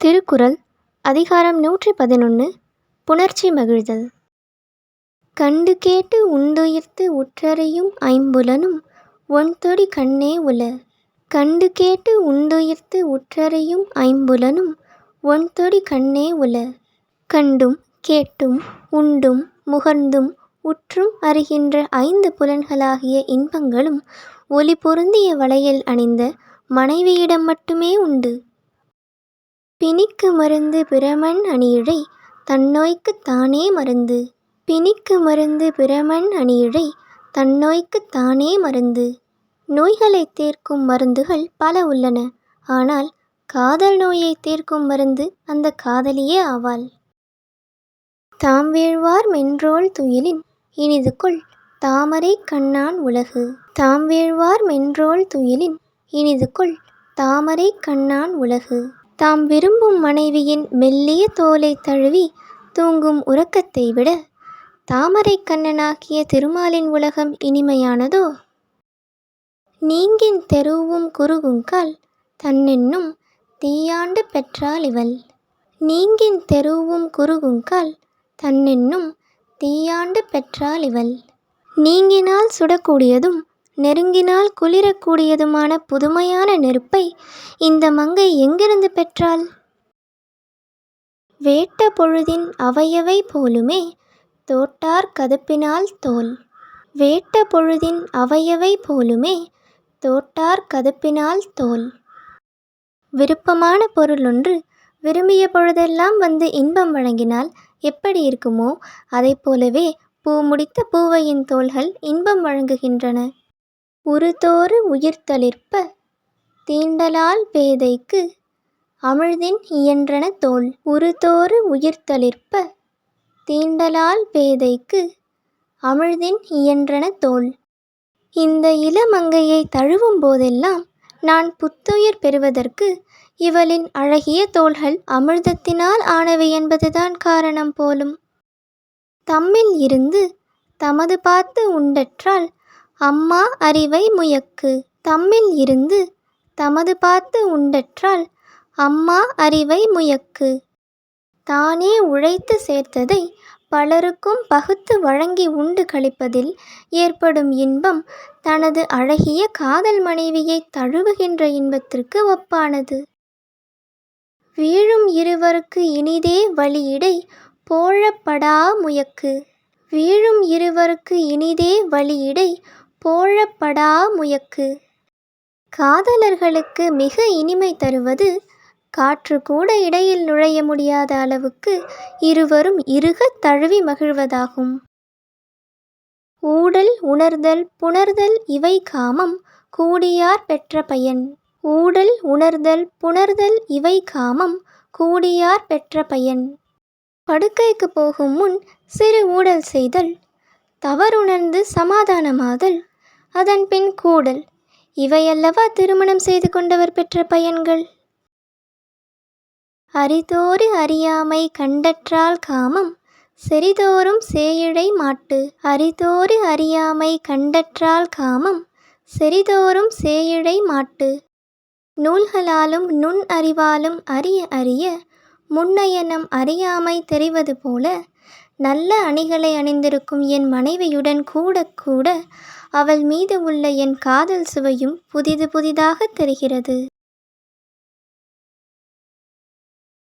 திருக்குறள் அதிகாரம் நூற்றி பதினொன்று புணர்ச்சி மகிழ்தல். கண்டு கேட்டு உண்டுயிர்த்து உற்றறியும் ஐம்புலனும் ஒன்தொடி கண்ணே உல. கண்டு கேட்டு உண்டுயிர்த்து உற்றறியும் ஐம்புலனும் ஒன்தொடி கண்ணே உல. கண்டும் கேட்டும் உண்டும் முகர்ந்தும் உற்றும் அறிகின்ற ஐந்து புலன்களாகிய இன்பங்களும் ஒளி பொருந்திய வளையல் அணிந்த மனைவியிடம் மட்டுமே உண்டு. பிணிக்கு மருந்து பிரமன் அணியிழை தன்னோய்க்குத் தானே மருந்து. பிணிக்கு மருந்து பிரமன் அணியிழை தன்னோய்க்குத் தானே மருந்து. நோய்களைத் தீர்க்கும் மருந்துகள் பல உள்ளன. ஆனால் காதல் நோயைத் தீர்க்கும் மருந்து அந்த காதலியே ஆவாள். தாம் வீழ்வார் மென்றோள் துயிலின் இனிதுக்குள் தாமரைக் கண்ணான் உலகு. தாம் வீழ்வார் மென்றோள் துயிலின் இனிதுக்குள் தாமரைக் கண்ணான் உலகு. தாம் விரும்பும் மனைவியின் மெல்லிய தோலை தழுவி தூங்கும் உறக்கத்தை விட தாமரை கண்ணனாகிய திருமாலின் உலகம் இனிமையானதோ? நீங்கின் தெருவும் குறுகுங்கால் தன்னென்னும் தீயாண்டு பெற்றாள் இவள். நீங்கின் தெருவும் குறுகுங்கால் தன்னென்னும் தீயாண்டு பெற்றாள் இவள். நீங்கினால் சுடக்கூடியதும் நெருங்கினால் குளிரக்கூடியதுமான புதுமையான நெருப்பை இந்த மங்கை எங்கிருந்து பெற்றாள்? வேட்ட பொழுதின் அவையவை போலுமே தோட்டார் கதப்பினால் தோல். வேட்ட பொழுதின் அவையவை போலுமே தோட்டார் கதப்பினால் தோல். விருப்பமான பொருளொன்று விரும்பிய பொழுதெல்லாம் வந்து இன்பம் வழங்கினால் எப்படி இருக்குமோ அதைப் போலவே பூ முடித்த பூவையின் தோள்கள் இன்பம் வழங்குகின்றன. உறுதோறு உயிர்த்தளிர்ப்ப தீண்டலால் பேதைக்கு அமிழ்தின் இயன்றன தோள் உறுதோறு உயிர்த்தளிர்ப்ப தீண்டலால் பேதைக்கு அமிழ்தின் இயன்றன தோள் இந்த இளமங்கையை தழுவும் போதெல்லாம் நான் புத்துயிர் பெறுவதற்கு இவளின் அழகிய தோள்கள் அமிர்தத்தினால் ஆனவை என்பதுதான் காரணம் போலும். தம்மில் இருந்து தமது பார்த்து உண்டற்றால் அம்மா அறிவை முயக்கு. தம்மில் இருந்து தமது பார்த்து உண்டற்றால் அம்மா அறிவை முயக்கு. தானே உழைத்து சேர்த்ததை பலருக்கும் பகுத்து வழங்கி உண்டு கழிப்பதில் ஏற்படும் இன்பம் தனது அழகிய காதல் மனைவியை தழுவுகின்ற இன்பத்திற்கு ஒப்பானது. வீழும் இருவருக்கு இனிதே வழியிடை போழப்படா முயக்கு. வீழும் இருவருக்கு இனிதே வழியிடை போழப்படா முயக்கு. காதலர்களுக்கு மிக இனிமை தருவது காற்று கூட இடையில் நுழைய முடியாத அளவுக்கு இருவரும் இறுகத் தழுவி மகிழ்வதாகும். ஊடல் உணர்தல் புணர்தல் இவை காமம் கூடியார் பெற்ற பயன். ஊடல் உணர்தல் புணர்தல் இவை காமம் கூடியார் பெற்ற பயன். படுக்கைக்கு போகும் முன் சிறு ஊடல் செய்தல் தவறுணர்ந்து சமாதானமாதல் அதன் பின் கூடல் இவையல்லவா திருமணம் செய்து கொண்டவர் பெற்ற பயன்கள்? அரிதோறு அறியாமை கண்டற்றால் காமம் செறிதோறும் சேயிழை மாட்டு. அரிதோறு அறியாமை கண்டற்றால் காமம் செறிதோறும் சேயிழை மாட்டு. நூல்களாலும் நுண் அறிவாலும் அறிய அறிய முன்னையனம் அறியாமை தெரிவது போல நல்ல அணிகளை அணிந்திருக்கும் என் மனைவியுடன் கூட கூட அவள் மீது உள்ள என் காதல் சுவையும் புதிது புதிதாக தெரிகிறது.